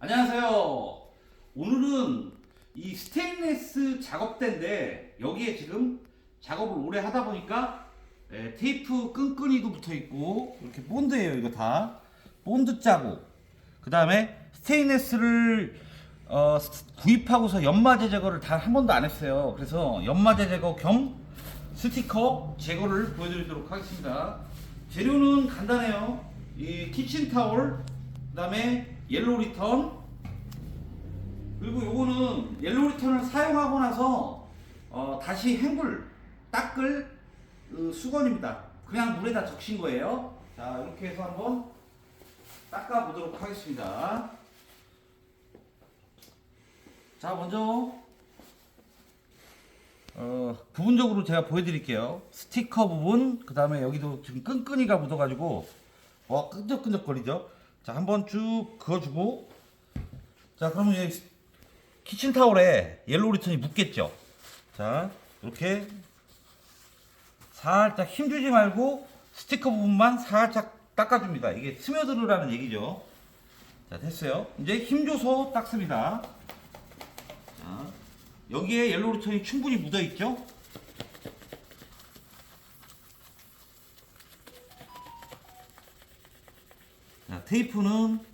안녕하세요. 오늘은 이 스테인레스 작업대인데 여기에 지금 작업을 오래 하다 보니까 예, 테이프 끈끈이도 붙어 있고 이렇게 본드예요 이거 다. 본드 자국 그 다음에 스테인레스를 어, 스- 구입하고서 연마제 제거를 다한 번도 안 했어요. 그래서 연마제 제거 겸 스티커 제거를 보여드리도록 하겠습니다. 재료는 간단해요. 이 키친타올 그 다음에 옐로우 리턴 그리고 요거는 옐로우 리턴을 사용하고 나서 어, 다시 헹굴 닦을 그 수건입니다. 그냥 물에다 적신 거예요. 자 이렇게 해서 한번 닦아 보도록 하겠습니다. 자 먼저 어, 부분적으로 제가 보여드릴게요. 스티커 부분, 그 다음에 여기도 지금 끈끈이가 묻어가지고 와 끈적끈적 거리죠. 자 한번 쭉 그어주고 자 그러면 여기 키친타올에 옐로우 리턴이 묻겠죠. 자 이렇게 살짝 힘주지 말고 스티커 부분만 살짝 닦아줍니다. 이게 스며들으라는 얘기죠. 자 됐어요. 이제 힘줘서 닦습니다. 자 여기에 옐로우 리턴이 충분히 묻어 있죠. 자, 테이프는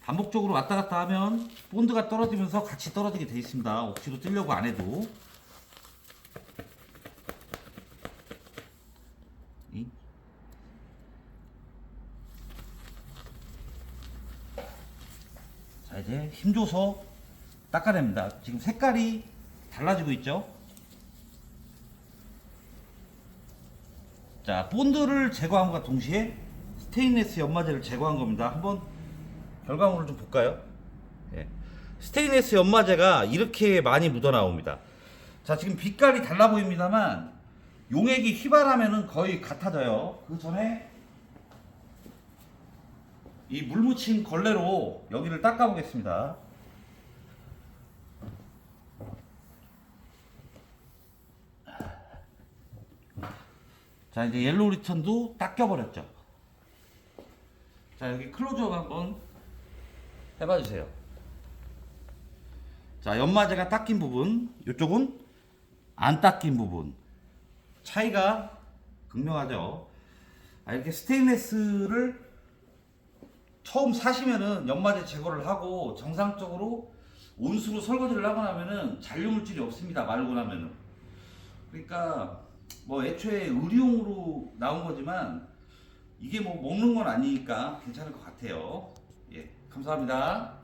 반복적으로 왔다 갔다 하면 본드가 떨어지면서 같이 떨어지게 돼 있습니다. 억지로 뜰려고 안 해도. 이. 자, 이제 힘줘서 닦아냅니다. 지금 색깔이 달라지고 있죠? 자, 본드를 제거함과 동시에 스테인레스 연마제를 제거한 겁니다. 한번 결과물을 좀 볼까요? 예. 스테인레스 연마제가 이렇게 많이 묻어 나옵니다. 자, 지금 빛깔이 달라 보입니다만 용액이 휘발하면은 거의 같아져요. 그 전에 이 물 묻힌 걸레로 여기를 닦아 보겠습니다. 자, 이제 옐로우 리턴도 닦여 버렸죠. 자, 여기 클로즈업 한번 해봐 주세요. 자, 연마제가 닦인 부분, 이쪽은 안 닦인 부분. 차이가 극명하죠. 아, 이렇게 스테인레스를 처음 사시면은 연마제 제거를 하고 정상적으로 온수로 설거지를 하고 나면은 잔류물질이 없습니다. 말고 나면은. 그러니까 뭐 애초에 의료용으로 나온 거지만 이게 뭐 먹는 건 아니니까 괜찮을 것 같아요. 예, 감사합니다.